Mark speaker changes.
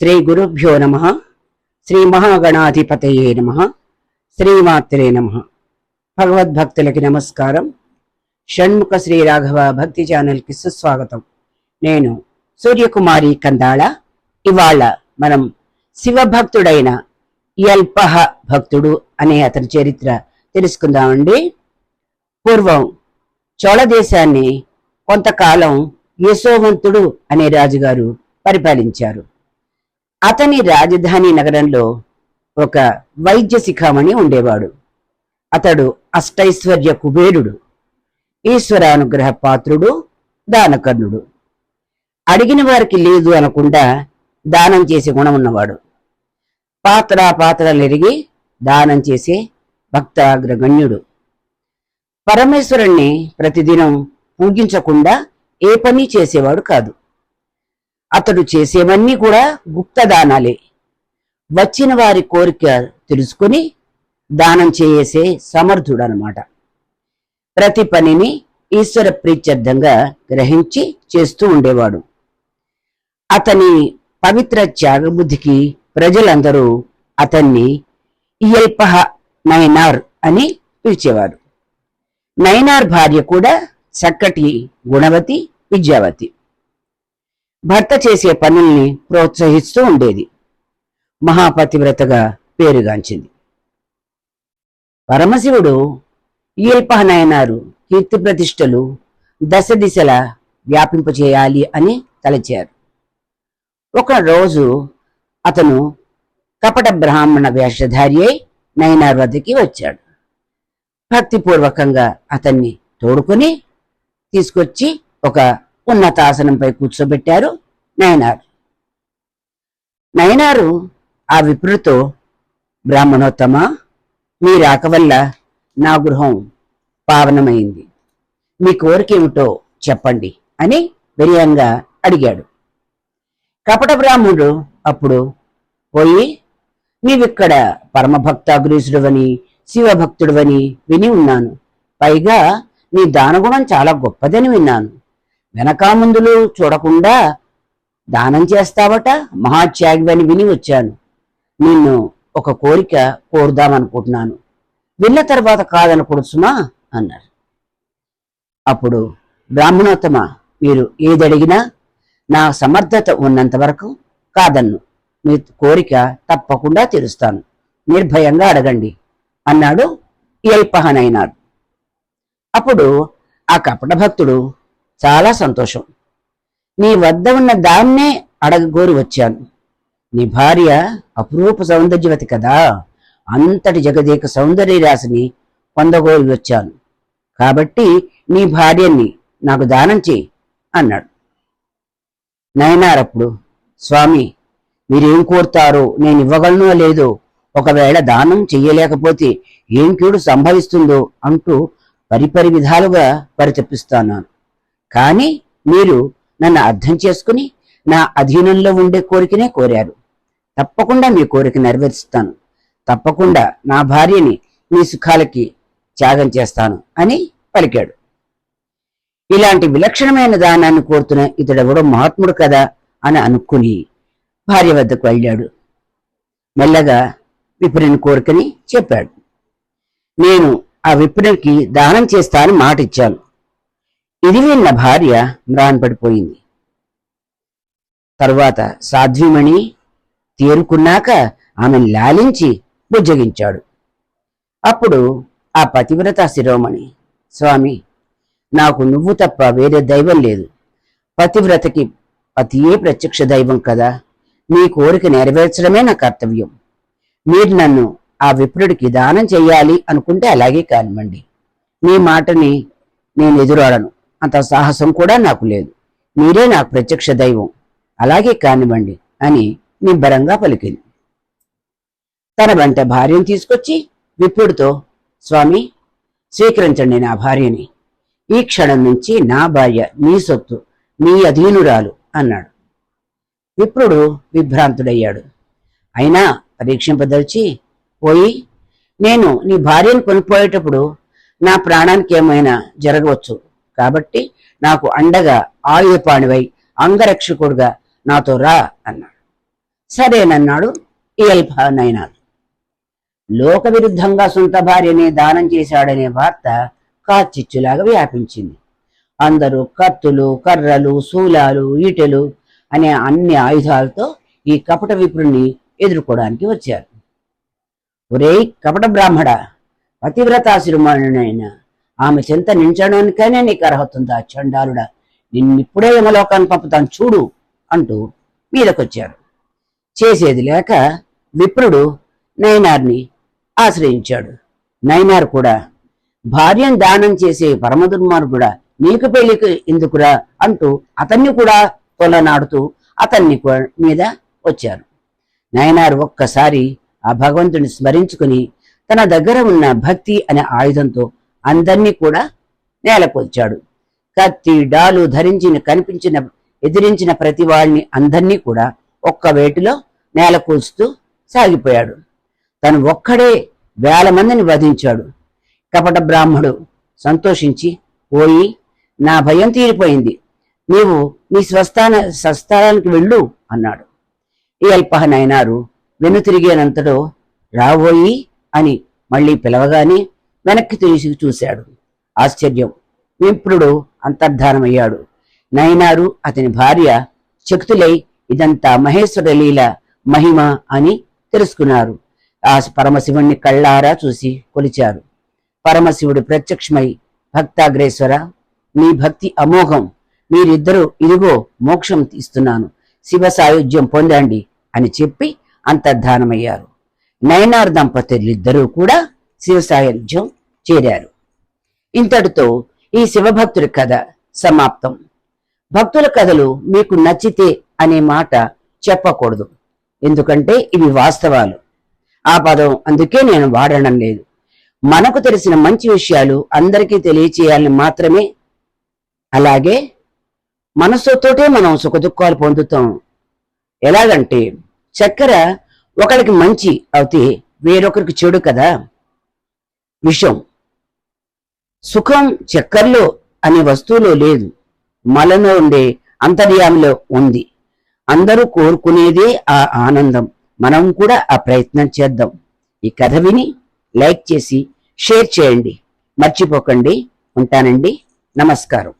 Speaker 1: శ్రీ గురుభ్యో నమ. శ్రీ మహాగణాధిపతయే నమ. శ్రీమాత్రే నమ. భగవద్భక్తులకి నమస్కారం. షణ్ముఖ శ్రీ రాఘవ భక్తి ఛానల్కి సుస్వాగతం. నేను సూర్యకుమారి కందాళ. ఇవాళ మనం శివభక్తుడైన యల్పహ భక్తుడు అనే అతని చరిత్ర తెలుసుకుందామండి. పూర్వం చోళ దేశాన్ని కొంతకాలం యశోవంతుడు అనే రాజుగారు పరిపాలించారు. అతని రాజధాని నగరంలో ఒక వైద్య శిఖామణి ఉండేవాడు. అతడు అష్టైశ్వర్య కుబేరుడు ఈశ్వరానుగ్రహ పాత్రుడు దానకర్ణుడు. అడిగిన వారికి లేదు అనకుండా దానం చేసే గుణం ఉన్నవాడు. పాత్ర పాత్రలు ఎరిగి దానం చేసే భక్తాగ్రగణ్యుడు. పరమేశ్వరుణ్ణి ప్రతిదినం పూజించకుండా ఏ పని చేసేవాడు కాదు. అతడు చేసేవన్నీ కూడా గుప్త దానాలే వచ్చిన వారి కోరిక తెలుసుకుని దానం చేసే సమర్థుడు అనమాట ప్రతి పనిని ఈశ్వర ప్రీత్యర్థంగా గ్రహించి చేస్తూ ఉండేవాడు. అతని పవిత్ర త్యాగబుద్ధికి ప్రజలందరూ అతన్ని ఇయల్పహ నైనార్ అని పిలిచేవారు. నైనార్ భార్య కూడా చక్కటి గుణవతి విద్యావతి. భర్త చేసే పనుల్ని ప్రోత్సహిస్తూ ఉండేది. మహాపతివ్రతగా పేరుగాంచింది. పరమశివుడు ఈల్పహనయనారు కీర్తి ప్రతిష్టలు దశ దిశల వ్యాపింపచేయాలి అని తలచారు. ఒక రోజు అతను కపట బ్రాహ్మణ వేషధారి అయి నయనార్ వద్దకి వచ్చాడు. భక్తిపూర్వకంగా అతన్ని తోడుకొని తీసుకొచ్చి ఒక ఉన్నతాసనంపై కూర్చోబెట్టారు నయనారు. నయనారు ఆ విప్రుతో బ్రాహ్మణోత్తమ మీ రాక వల్ల నా గృహం పావనమైంది. మీ కోరికేమిటో చెప్పండి అని వినయంగా అడిగాడు. కపట బ్రాహ్మణుడు అప్పుడు పోయి నీవిక్కడ పరమభక్తాగ్రీసుడువని శివభక్తుడువని విని ఉన్నాను. పైగా నీ దానగుణం చాలా గొప్పదని విన్నాను. వెనకాముందులు చూడకుండా దానం చేస్తావట? మహాత్యాగివని విని వచ్చాను. నిన్ను ఒక కోరిక కోరుదామనుకుంటున్నాను. విన్న తర్వాత కాదనకూడదు సుమా అన్నారు. అప్పుడు బ్రాహ్మణోత్తమ మీరు ఏదడిగినా నా సమర్థత ఉన్నంత వరకు కాదన్ను. మీ కోరిక తప్పకుండా తీరుస్తాను. నిర్భయంగా అడగండి అన్నాడు. ఎల్పహనైనాడు అప్పుడు ఆ కపట భక్తుడు చాలా సంతోషం. నీ వద్ద ఉన్న దాన్నే అడగగోరి వచ్చాను. నీ భార్య అపురూప సౌందర్యవతి కదా. అంతటి జగదేక సౌందర్య రాశిని పొందగోరి వచ్చాను. కాబట్టి నీ భార్యని నాకు దానం చేయి అన్నాడు. నయనారప్పుడు స్వామి మీరేం కోరుతారో నేను ఇవ్వగలనో లేదో ఒకవేళ దానం చెయ్యలేకపోతే ఏం కీడు సంభవిస్తుందో అంటూ పరిపరి విధాలుగా పరితపిస్తాను. కానీ మీరు నన్ను అర్థం చేసుకుని నా అధీనంలో ఉండే కోరికనే కోరారు. తప్పకుండా మీ కోరిక నెరవేరుస్తాను. తప్పకుండా నా భార్యని మీ సుఖాలకి త్యాగం చేస్తాను అని పలికాడు. ఇలాంటి విలక్షణమైన దానాన్ని కోరుతున్న ఇతడెవడో మహాత్ముడు కదా అని అనుకుని భార్య వద్దకు వెళ్ళాడు. మెల్లగా విపురుని కోరికని చెప్పాడు. నేను ఆ విపురునికి దానం చేస్తానని మాట ఇచ్చాను ఇది విన్న భార్య మ్రాన్పడిపోయింది. తరువాత సాధ్వీమణి తేరుకున్నాక ఆమెను లాలించి బుజ్జగించాడు. అప్పుడు ఆ పతివ్రత శిరోమణి స్వామి నాకు నువ్వు తప్ప వేరే దైవం లేదు. పతివ్రతకి పతియే ప్రత్యక్ష దైవం కదా. మీ కోరిక నెరవేర్చడమే నా కర్తవ్యం. మీరు నన్ను ఆ విప్రుడికి దానం చేయాలి అనుకుంటే అలాగే కానివ్వండి. మీ మాటని నేను ఎదురాడను. అంత సాహసం కూడా నాకు లేదు. మీరే నాకు ప్రత్యక్ష దైవం. అలాగే కానివ్వండి అని నిబ్బరంగా పలికింది. తన వెంట భార్యను తీసుకొచ్చి విప్రుడితో స్వామి స్వీకరించండి నా భార్యని. ఈ క్షణం నుంచి నా భార్య నీ సొత్తు నీ అధీనురాలు అన్నాడు. విప్రుడు విభ్రాంతుడయ్యాడు. అయినా పరీక్షింపదలిచి పోయి నేను నీ భార్యను కొనిపోయేటప్పుడు నా ప్రాణానికి ఏమైనా జరగవచ్చు. కాబట్టి నాకు అండగా ఆయుధపాణివై అంగరక్షకుడుగా నాతో రా అన్నాడు. సరేనన్నాడు ఇయల్ప నైనార్ లోక విరుద్ధంగా సొంత భార్యని దానం చేశాడనే వార్త కాచిచ్చులాగా వ్యాపించింది. అందరూ కత్తులు కర్రలు శూలాలు ఈటెలు అనే అన్ని ఆయుధాలతో ఈ కపట విప్రుణ్ణి ఎదుర్కోవడానికి వచ్చారు. ఒరేయ్ కపట బ్రాహ్మడ పతివ్రతాశిరుమణునైన ఆమె చెంత నించడానికైనా నీకు అర్హత ఉందా చండాలుడా? నిన్నిప్పుడే యమలోకాన్ని పంపుతాను చూడు అంటూ మీదకొచ్చాడు. చేసేది లేక విప్రుడు నైనార్ని ఆశ్రయించాడు. నైనార్ కూడా భార్యను దానం చేసే పరమదుర్మార్గుడా నీకు పెళ్ళికి ఎందుకురా అంటూ అతన్ని కూడా తొలనాడుతూ అతన్ని మీద వచ్చారు. నయనార్ ఒక్కసారి ఆ భగవంతుని స్మరించుకుని తన దగ్గర ఉన్న భక్తి అనే ఆయుధంతో అందరినీ కూడా నేలకొల్చాడు. కత్తి డాలు ధరించిన కనిపించిన ఎదిరించిన ప్రతి వాళ్ళని అందరినీ కూడా ఒక్క వేటిలో నేలకూల్చుతూ సాగిపోయాడు. తను ఒక్కడే వేల మందిని వధించాడు. కపట బ్రాహ్మడు సంతోషించి పోయి నా భయం తీరిపోయింది. నీవు నీ స్వస్థాన స్వస్థానానికి వెళ్ళు అన్నాడు. ఈ అల్పహనైనారు వెనుతిరిగేనంతటో రాబోయి అని మళ్ళీ పిలవగానే వెనక్కి తిరిగి చూశాడు. ఆశ్చర్యం. విప్రుడు అంతర్ధానమయ్యాడు. నయనారు అతని భార్య శక్తులై ఇదంతా మహేశ్వర లీల మహిమ అని తెలుసుకున్నారు. ఆ పరమశివుణ్ణి కళ్ళారా చూసి కొలిచారు. పరమశివుడు ప్రత్యక్షమై భక్తాగ్రేశ్వర మీ భక్తి అమోఘం. మీరిద్దరూ ఇదిగో మోక్షం ఇస్తున్నాను శివ సాయుధ్యం పొందండి అని చెప్పి అంతర్ధానమయ్యారు. నయనార్ దంపతులిద్దరూ కూడా శివ సాయుధ్యం చేరారు. ఇంతటితో ఈ శివభక్తుడి కథ సమాప్తం. భక్తుల కథలు మీకు నచ్చితే అనే మాట చెప్పకూడదు. ఎందుకంటే ఇవి వాస్తవాలు. ఆ పదం అందుకే నేను వాడడం లేదు. మనకు తెలిసిన మంచి విషయాలు అందరికీ తెలియచేయాలని మాత్రమే. అలాగే మనసుతోటే మనం సుఖదుఖాలు పొందుతాం. ఎలాగంటే చక్కెర ఒకరికి మంచి అవుతే వేరొకరికి చెడు కదా? విషం. సుఖం చక్కర్లో అనే వస్తువులో లేదు. మనలో ఉండే అంతర్యామిలో ఉంది. అందరూ కోరుకునేదే ఆ ఆనందం. మనం కూడా ఆ ప్రయత్నం చేద్దాం. ఈ కథ విని లైక్ చేసి షేర్ చేయండి. మర్చిపోకండి. ఉంటానండి. నమస్కారం.